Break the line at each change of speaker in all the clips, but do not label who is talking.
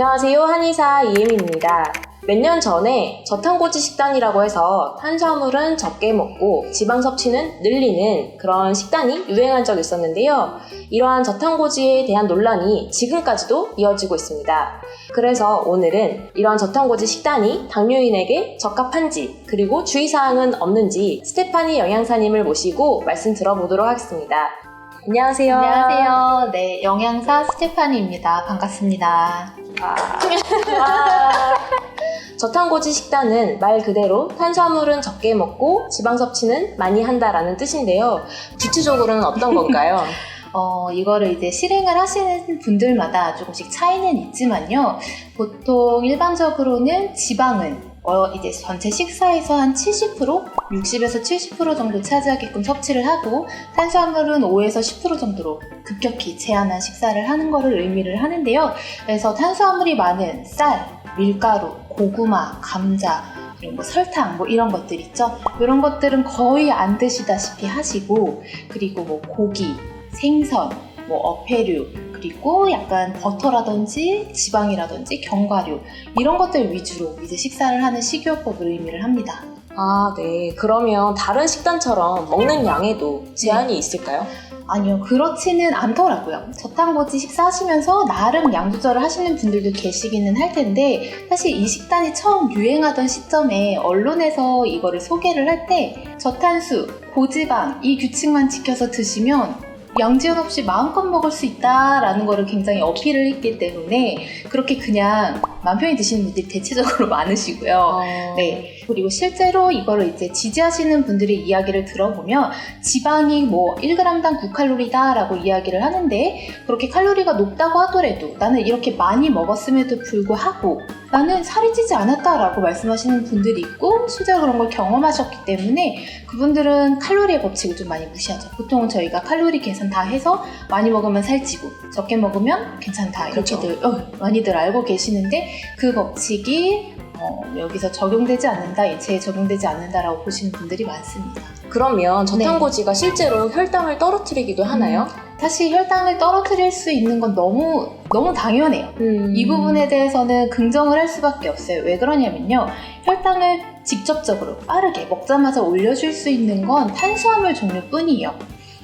안녕하세요. 한의사 이혜민입니다. 몇 년 전에 저탄고지 식단이라고 해서 탄수화물은 적게 먹고 지방 섭취는 늘리는 그런 식단이 유행한 적이 있었는데요. 이러한 저탄고지에 대한 논란이 지금까지도 이어지고 있습니다. 그래서 오늘은 이러한 저탄고지 식단이 당뇨인에게 적합한지 그리고 주의사항은 없는지 스테파니 영양사님을 모시고 말씀 들어보도록 하겠습니다. 안녕하세요.
안녕하세요. 네, 영양사 스테파니입니다. 반갑습니다.
와. 저탄고지 식단은 말 그대로 탄수화물은 적게 먹고 지방 섭취는 많이 한다라는 뜻인데요. 구체적으로는 어떤 건가요?
어, 이거를 이제 실행을 하시는 분들마다 조금씩 차이는 있지만요. 보통 일반적으로는 지방은 어, 이제 전체 식사에서 한 70%, 60에서 70% 정도 차지하게끔 섭취를 하고 탄수화물은 5에서 10% 정도로 급격히 제한한 식사를 하는 거를 의미를 하는데요. 그래서 탄수화물이 많은 쌀, 밀가루, 고구마, 감자, 그리고 뭐 설탕 뭐 이런 것들 있죠. 이런 것들은 거의 안 드시다시피 하시고 그리고 뭐 고기, 생선, 뭐 어패류 그리고 약간 버터라든지 지방이라든지 견과류 이런 것들 위주로 이제 식사를 하는 식이요법을 의미를 합니다.
아, 네. 그러면 다른 식단처럼 먹는 양에도 제한이 있을까요?
아니요, 그렇지는 않더라고요. 저탄고지 식사하시면서 나름 양 조절을 하시는 분들도 계시기는 할 텐데, 사실 이 식단이 처음 유행하던 시점에 언론에서 이거를 소개를 할 때, 저탄수, 고지방, 이 규칙만 지켜서 드시면 양지연 없이 마음껏 먹을 수 있다라는 거를 굉장히 어필을 했기 때문에, 그렇게 그냥 맘 편히 드시는 분들이 대체적으로 많으시고요.
어,
네. 그리고 실제로 이거를 이제 지지하시는 분들의 이야기를 들어보면 지방이 뭐 1g당 9칼로리다라고 이야기를 하는데 그렇게 칼로리가 높다고 하더라도 나는 이렇게 많이 먹었음에도 불구하고 나는 살이 찌지 않았다라고 말씀하시는 분들이 있고 실제로 그런 걸 경험하셨기 때문에 그분들은 칼로리의 법칙을 좀 많이 무시하죠. 보통은 저희가 칼로리 계산 다 해서 많이 먹으면 살찌고 적게 먹으면 괜찮다
그렇죠.
이렇게들 어, 많이들 알고 계시는데 그 법칙이 어, 여기서 적용되지 않는다, 인체에 적용되지 않는다라고 보시는 분들이 많습니다.
그러면 저탄고지가 실제로 혈당을 떨어뜨리기도 하나요?
사실 혈당을 떨어뜨릴 수 있는 건 너무 너무 당연해요.
음.
이 부분에 대해서는 긍정을 할 수밖에 없어요. 왜 그러냐면요. 혈당을 직접적으로 빠르게 먹자마자 올려줄 수 있는 건 탄수화물 종류뿐이에요.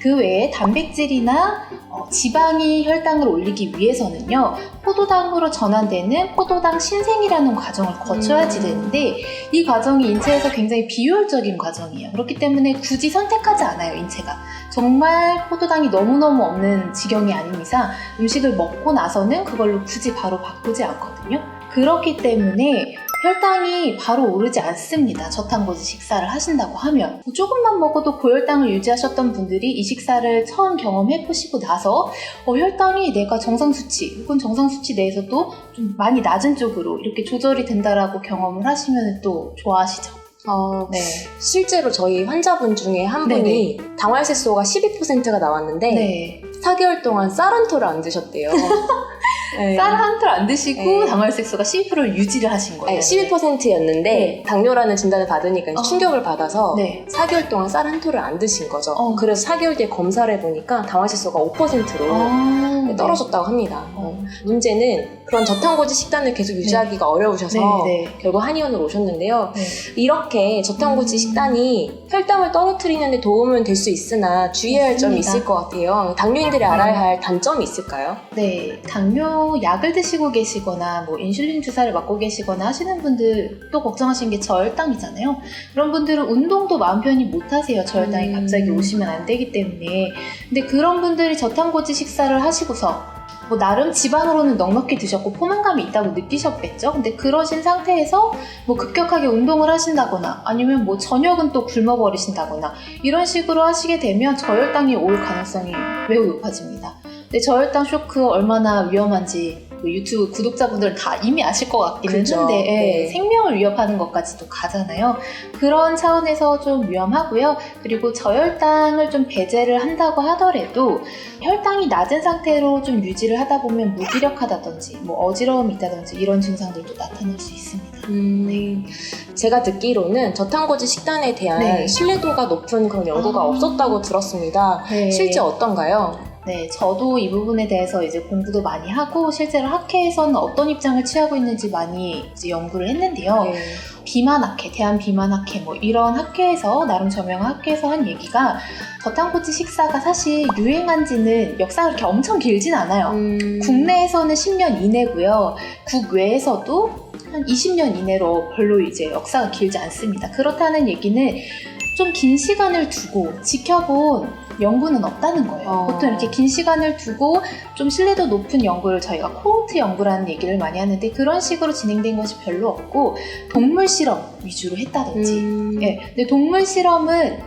그 외에 단백질이나 어, 지방이 혈당을 올리기 위해서는요, 포도당으로 전환되는 포도당 신생이라는 과정을 거쳐야지
음.
되는데, 이 과정이 인체에서 굉장히 비효율적인 과정이에요. 그렇기 때문에 굳이 선택하지 않아요, 인체가. 정말 포도당이 너무너무 없는 지경이 아닌 이상 음식을 먹고 나서는 그걸로 굳이 바로 바꾸지 않거든요. 그렇기 때문에 혈당이 바로 오르지 않습니다. 저탄고지 식사를 하신다고 하면. 조금만 먹어도 고혈당을 유지하셨던 분들이 이 식사를 처음 경험해 보시고 나서 어, 혈당이 내가 정상 수치 혹은 정상 수치 내에서도 좀 많이 낮은 쪽으로 이렇게 조절이 된다라고 경험을 하시면 또 좋아하시죠.
어,
네.
실제로 저희 환자분 중에 한 분이 당활색소가 12%가 나왔는데
네.
4개월 동안 쌀한 토를 안 드셨대요. 네.
쌀한 틀 안 드시고
네.
당활색소가 12%를 유지를 하신 거예요.
12%였는데
네.
당뇨라는 진단을 받으니까
어.
충격을 받아서
네.
4개월 동안 쌀한 토를 안 드신 거죠.
어.
그래서 4개월 뒤에 검사를 해보니까 당화질소가 5%로
아, 네.
떨어졌다고 합니다.
어.
문제는 그런 저탄고지 식단을 계속 유지하기가 어려우셔서
네, 네.
결국 한의원으로 오셨는데요.
네.
이렇게 저탄고지
음.
식단이 혈당을 떨어뜨리는 데 도움은 될 수 있으나 주의해야 할 점이. 있을 것 같아요. 당뇨인들이 알아야 할 단점이 있을까요?
네, 당뇨 약을 드시고 계시거나 뭐 인슐린 주사를 맞고 계시거나 하시는 분들 또 걱정하시는 게 저혈당이잖아요. 그런 분들은 운동도 마음 편히 못 하세요. 저혈당이
음.
갑자기 오시면 안 되기 때문에. 근데 그런 분들이 저탄고지 식사를 하시고 서 뭐 나름 지방으로는 넉넉히 드셨고 포만감이 있다고 느끼셨겠죠. 근데 그러신 상태에서 뭐 급격하게 운동을 하신다거나 아니면 뭐 저녁은 또 굶어버리신다거나 이런 식으로 하시게 되면 저혈당이 올 가능성이 매우 높아집니다. 근데 저혈당 쇼크 얼마나 위험한지 뭐 유튜브 구독자분들은 다 이미 아실 것 같기는
그죠.
한데 예,
네.
생명을 위협하는 것까지도 가잖아요. 그런 차원에서 좀 위험하고요. 그리고 저혈당을 좀 배제를 한다고 하더라도 혈당이 낮은 상태로 좀 유지를 하다 보면 무기력하다든지 뭐 어지러움이 있다든지 이런 증상들도 나타날 수 있습니다.
음, 제가 듣기로는 저탄고지 식단에 대한
네.
신뢰도가 높은 그런 연구가
아.
없었다고 들었습니다.
네.
실제 어떤가요?
네, 저도 이 부분에 대해서 이제 공부도 많이 하고 실제로 학회에서는 어떤 입장을 취하고 있는지 많이 이제 연구를 했는데요.
네.
비만학회, 대한 비만학회 뭐 이런 학회에서 나름 저명한 학회에서 한 얘기가 저탄고지 식사가 사실 유행한 지는 역사가 그렇게 엄청 길진 않아요.
음,
국내에서는 10년 이내고요. 국외에서도 한 20년 이내로 별로 이제 역사가 길지 않습니다. 그렇다는 얘기는 좀 긴 시간을 두고 지켜본 연구는 없다는 거예요.
어.
보통 이렇게 긴 시간을 두고 좀 신뢰도 높은 연구를 저희가 코호트 연구라는 얘기를 많이 하는데 그런 식으로 진행된 것이 별로 없고 동물 실험 위주로 했다든지
음,
예, 근데 동물 실험은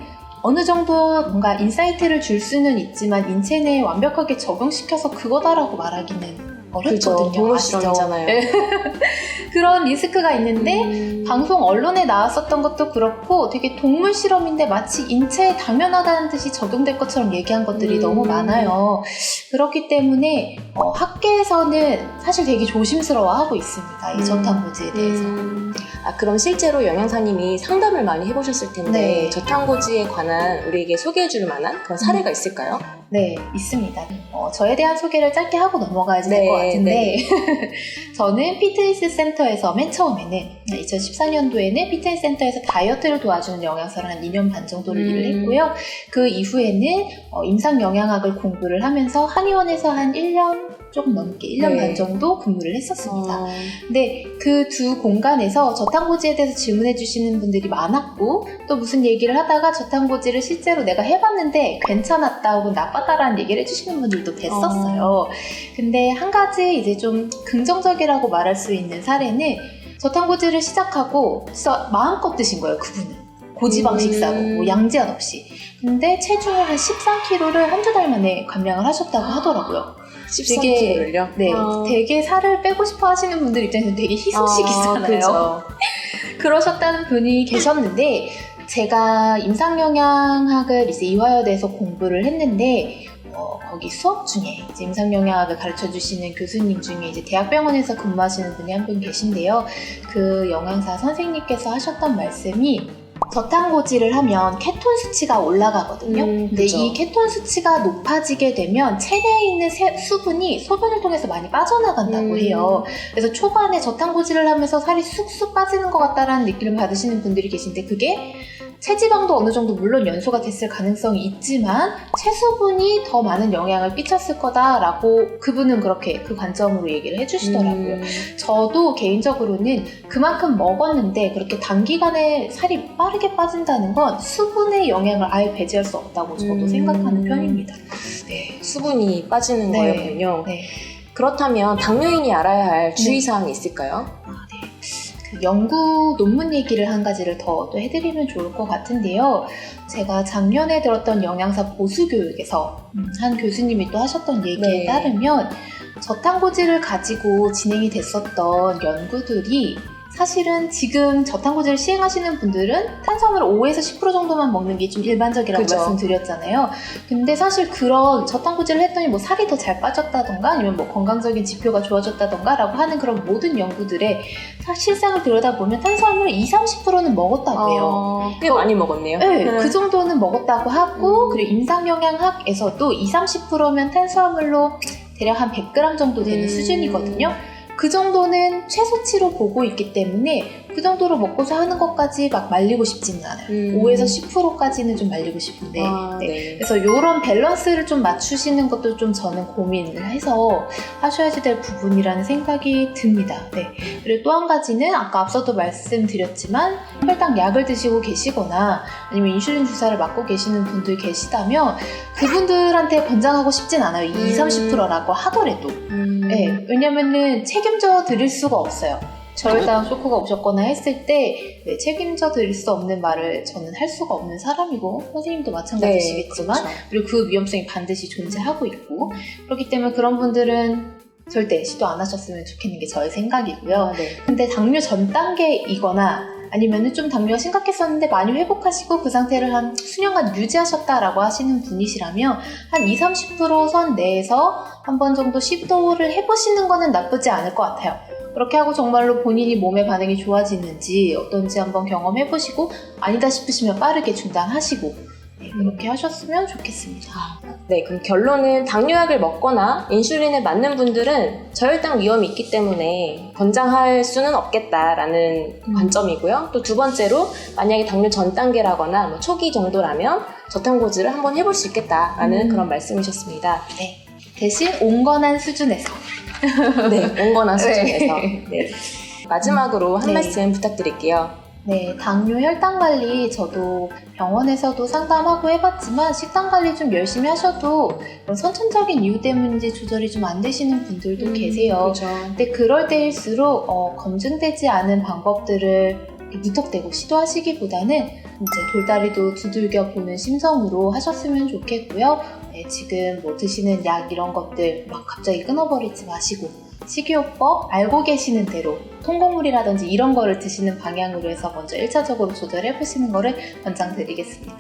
어느 정도 뭔가 인사이트를 줄 수는 있지만 인체 내에 완벽하게 적용시켜서 그거다라고 말하기는 어렵거든요.
그죠. 동물
아시죠?
실험이잖아요.
예. 그런 리스크가 있는데
음,
방송 언론에 나왔었던 것도 그렇고 되게 동물 실험인데 마치 인체에 당연하다는 듯이 적용될 것처럼 얘기한 것들이
음.
너무 많아요. 그렇기 때문에 어, 학계에서는 사실 되게 조심스러워하고 있습니다. 이
음.
저탄고지에 대해서.
음, 아, 그럼 실제로 영양사님이 상담을 많이 해보셨을 텐데
네.
저탄고지에 관한 우리에게 소개해줄 만한 그런 사례가 있을까요?
네, 있습니다. 어, 저에 대한 소개를 짧게 하고 넘어가야지 될
네,
것 같은데, 저는 피트니스 센터에서 맨 처음에는 2014년도에는 피트니스 센터에서 다이어트를 도와주는 영양사를 한 2년 반 정도를
음.
일을 했고요. 그 이후에는 어, 임상 영양학을 공부를 하면서 한의원에서 한 1년 조금 넘게 1년
네.
반 정도 근무를 했었습니다.
어,
근데 그 두 공간에서 저탄고지에 대해서 질문해 주시는 분들이 많았고 또 무슨 얘기를 하다가 저탄고지를 실제로 내가 해봤는데 괜찮았다 혹은 나빴다라는 얘기를 해주시는 분들도 뵀었어요. 근데 한 가지 이제 좀 긍정적이라고 말할 수 있는 사례는 저탄고지를 시작하고 진짜 마음껏 드신 거예요 그분은. 고지방
음.
식사로 뭐 양제한 없이. 근데 체중을 한 13kg를 한두 달 만에 감량을 하셨다고 하더라고요.
13kg를요?
네,
어.
되게 살을 빼고 싶어 하시는 분들 입장에서는 되게 희소식이잖아요.
아.
그러셨다는 분이 계셨는데, 제가 임상영양학을 이제 이화여대에서 공부를 했는데, 어, 거기 수업 중에 이제 임상영양학을 가르쳐 주시는 교수님 중에 이제 대학병원에서 근무하시는 분이 한 분 계신데요. 그 영양사 선생님께서 하셨던 말씀이 저탄고지를 하면 케톤 수치가 올라가거든요.
음,
근데. 이 케톤 수치가 높아지게 되면 체내에 있는 세- 수분이 소변을 통해서 많이 빠져나간다고
음.
해요. 그래서 초반에 저탄고지를 하면서 살이 쑥쑥 빠지는 것 같다라는 느낌을 받으시는 분들이 계신데 그게 체지방도 어느 정도 물론 연소가 됐을 가능성이 있지만 체수분이 더 많은 영향을 끼쳤을 거다라고 그분은 그렇게 그 관점으로 얘기를 해주시더라고요.
음,
저도 개인적으로는 그만큼 먹었는데 그렇게 단기간에 살이 빠르게 빠진다는 건 수분의 영향을 아예 배제할 수 없다고 저도
음.
생각하는 편입니다. 네.
수분이 빠지는
네.
거였군요.
네.
그렇다면 당뇨인이 알아야 할 주의사항이 있을까요?
그 연구 논문 얘기를 한 가지를 더 또 해드리면 좋을 것 같은데요. 제가 작년에 들었던 영양사 보수교육에서 음, 한 교수님이 또 하셨던 얘기에
네.
따르면 저탄고지를 가지고 진행이 됐었던 연구들이 사실은 지금 저탄고지를 시행하시는 분들은 탄수화물을 5에서 10% 정도만 먹는 게 좀 일반적이라고
그죠.
말씀드렸잖아요. 근데 사실 그런 저탄고지를 했더니 뭐 살이 더 잘 빠졌다던가 아니면 뭐 건강적인 지표가 좋아졌다던가 라고 하는 그런 모든 연구들의 사- 실상을 들여다보면 탄수화물을 2, 30%는 먹었다고 해요.
어, 꽤 많이 먹었네요.
네,
음.
그 정도는 먹었다고 하고
음.
그리고 임상영양학에서도 2, 30%면 탄수화물로 대략 한 100g 정도 되는
음.
수준이거든요. 그 정도는 최소치로 보고 있기 때문에 그 정도로 먹고서 하는 것까지 막 말리고 싶지는 않아요.
음.
5에서 10%까지는 좀 말리고 싶은데
아,
네.
네.
그래서 이런 밸런스를 좀 맞추시는 것도 좀 저는 고민을 해서 하셔야지 될 부분이라는 생각이 듭니다. 네. 그리고 또 한 가지는 아까 앞서도 말씀드렸지만 혈당 약을 드시고 계시거나 아니면 인슐린 주사를 맞고 계시는 분들 계시다면 그분들한테 권장하고 싶진 않아요. 이 2,
음.
30%라고 하더라도.
음.
네. 왜냐면은 책 임져 드릴 수가 없어요. 저혈당 쇼크가 오셨거나 했을 때 네, 책임져 드릴 수 없는 말을 저는 할 수가 없는 사람이고 선생님도 마찬가지시겠지만
그렇죠.
그리고 그 위험성이 반드시 존재하고 있고 그렇기 때문에 그런 분들은 절대 시도 안 하셨으면 좋겠는 게 저의 생각이고요.
아, 네.
근데 당뇨 전 단계이거나 아니면은 좀 당뇨가 심각했었는데 많이 회복하시고 그 상태를 한 수년간 유지하셨다라고 하시는 분이시라면 한 2, 30%선 내에서 한 번 정도 시도를 해보시는 거는 나쁘지 않을 것 같아요. 그렇게 하고 정말로 본인이 몸의 반응이 좋아지는지 어떤지 한번 경험해보시고 아니다 싶으시면 빠르게 중단하시고 네, 그렇게 하셨으면 좋겠습니다.
네, 그럼 결론은 당뇨약을 먹거나 인슐린을 맞는 분들은 저혈당 위험이 있기 때문에 권장할 수는 없겠다라는
음.
관점이고요. 또 두 번째로 만약에 당뇨 전 단계라거나 뭐 초기 정도라면 저탄고지를 한번 해볼 수 있겠다라는
음.
그런 말씀이셨습니다.
네. 대신 온건한 수준에서
네, 온건한
네.
수준에서. 네. 마지막으로 한
네.
말씀 부탁드릴게요.
네, 당뇨 혈당 관리 저도 병원에서도 상담하고 해봤지만 식단 관리 좀 열심히 하셔도 그런 선천적인 이유 때문인지 조절이 좀 안 되시는 분들도 계세요.
그렇죠.
근데 그럴 때일수록 어, 검증되지 않은 방법들을 무턱대고 시도하시기보다는 이제 돌다리도 두들겨 보는 심정으로 하셨으면 좋겠고요. 네, 지금 뭐 드시는 약 이런 것들 막 갑자기 끊어버리지 마시고 식이요법 알고 계시는 대로 통곡물이라든지 이런 거를 드시는 방향으로 해서 먼저 1차적으로 조절해 보시는 거를 권장드리겠습니다.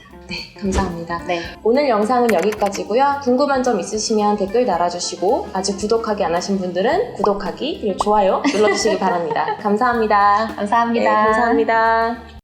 감사합니다.
네,
오늘 영상은 여기까지고요. 궁금한 점 있으시면 댓글 달아주시고 아직 구독하기 안 하신 분들은 구독하기 그리고 좋아요 눌러주시기 바랍니다. 감사합니다.
감사합니다.
네, 감사합니다.